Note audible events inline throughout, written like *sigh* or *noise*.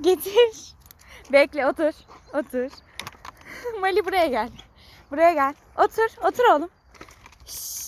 Getir. Bekle otur. Otur. Mali buraya gel. Buraya gel. Otur. Otur oğlum. Şşt.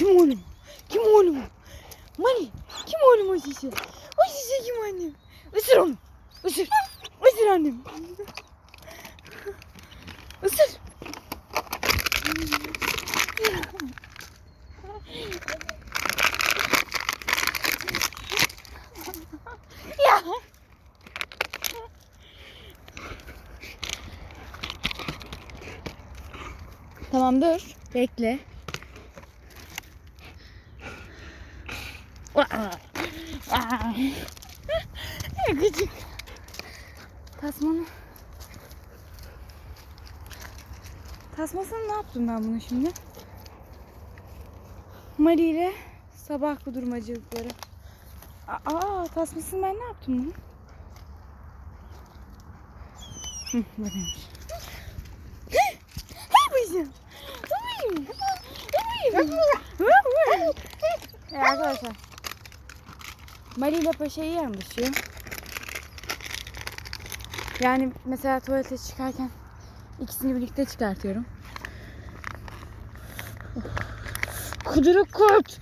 Kim oğlum? Kim oğlum? Mani, kim oğlum o şişe? O şişe kim annem? Isır onu. Isır. Isır annem. Isır. Ya. Tamam dur. Bekle. Aa. Aa. Ne gıcık. Tasmanı. Tasmasını ne yaptım ben bunu şimdi? Mali ile sabah kudurmacılıkları. Aa tasmasını ben ne yaptım bunu? Hı, buradaymış. Hey bacım. Hey bacım. Hey arkadaşlar. Mali ile Paşa iyi anlaşıyor. Yani mesela tuvalete çıkarken ikisini birlikte çıkartıyorum. Kuduruk kurt.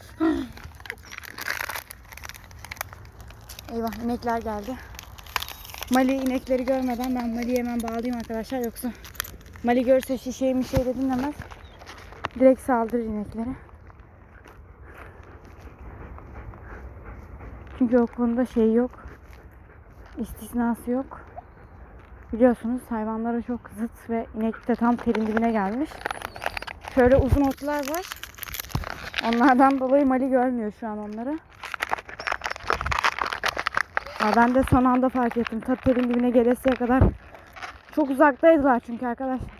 Eyvah inekler geldi. Mali inekleri görmeden ben Mali'yi hemen bağlayayım arkadaşlar yoksa Mali görse şişeyi mi şey de dinlemez. Direkt saldırır ineklere. Çünkü o konuda şey yok. istisnası yok. Biliyorsunuz hayvanlara çok zıt ve inek de tam telin dibine gelmiş. Şöyle uzun otlar var. Onlardan dolayı Mali görmüyor şu an onları. Ya ben de son anda fark ettim. Ta telin dibine gelesiye kadar çok uzaktaydılar çünkü arkadaşlar.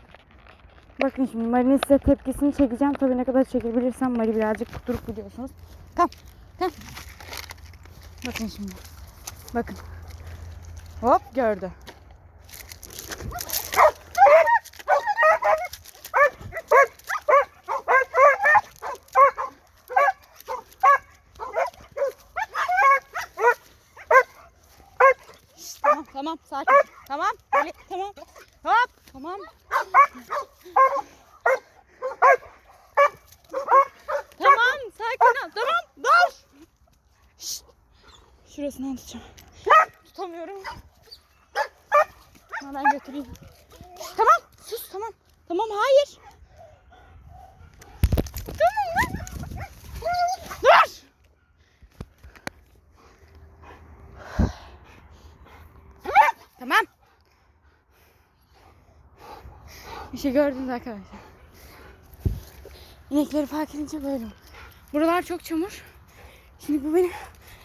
Bakın şimdi Mali'nin size tepkisini çekeceğim. Tabii ne kadar çekebilirsem Mali birazcık kuturup biliyorsunuz. Kam, kam. Bakın şimdi. Bakın. Hop gördü. Tamam sakin. Tamam. Ali, tamam. Hop. Tamam sakin ol. Tamam dur. Şşt. Şurasından tutacağım. Tutamıyorum. Ama ben götüreyim. Tamam sus tamam. Tamam hayır. Tamam. Dur. Tamam. Bir şey gördünüz arkadaşlar. İnekleri fark edince böyle. Buralar çok çamur. Şimdi bu beni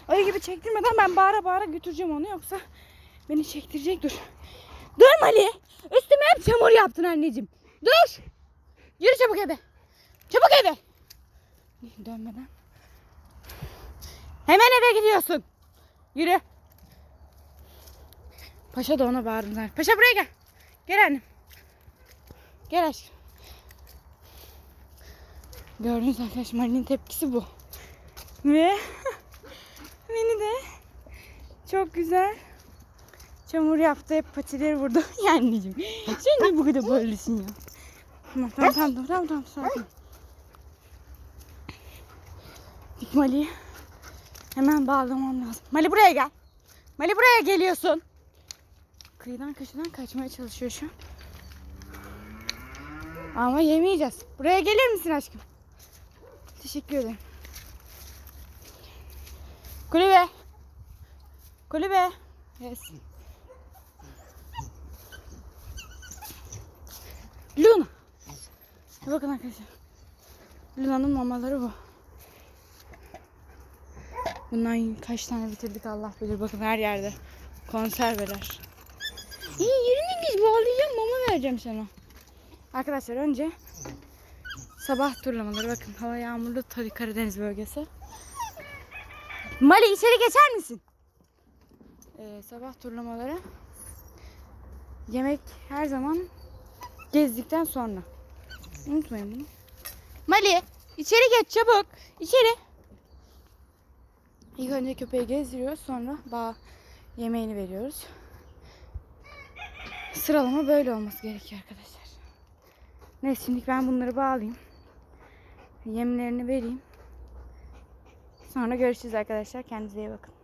ayı gibi çektirmeden ben bağıra bağıra götüreceğim onu yoksa beni çektirecek dur. Dur Mali. Üstüme hep çamur yaptın anneciğim. Dur. Yürü çabuk eve. Çabuk eve. Dönmeden. Hemen eve gidiyorsun. Yürü. Paşa da ona bağırdılar. Paşa buraya gel. Gel annem. Gel aşkım. Gördünüz arkadaşlar Mari'nin tepkisi bu. Ve beni de çok güzel çamur yaptı. Hep patileri vurdu. *laughs* ya anneciğim. Sen niye bu kadar böylesin ya? Tamam tamam tamam tamam tamam sakin. Dik Mali'yi Hemen bağlamam lazım. Mali buraya gel. Mali buraya geliyorsun. Kıyıdan köşeden kaçmaya çalışıyor şu an. Ama yemeyeceğiz. Buraya gelir misin aşkım? Teşekkür ederim. Kulübe. Kulübe. Yes. Luna. Bakın arkadaşlar. Luna'nın mamaları bu. Bundan kaç tane bitirdik Allah bilir. Bakın her yerde. Konserveler. İyi yerini biz bağlayacağım mama vereceğim sana. Arkadaşlar önce sabah turlamaları. Bakın hava yağmurlu tabii Karadeniz bölgesi. Mali içeri geçer misin? Ee, sabah turlamaları. Yemek her zaman gezdikten sonra. Unutmayın bunu. Mali içeri geç çabuk. İçeri. İlk önce köpeği gezdiriyoruz sonra bağ yemeğini veriyoruz. Sıralama böyle olması gerekiyor arkadaşlar. Neyse şimdi ben bunları bağlayayım. Yemlerini vereyim. Sonra görüşürüz arkadaşlar. Kendinize iyi bakın.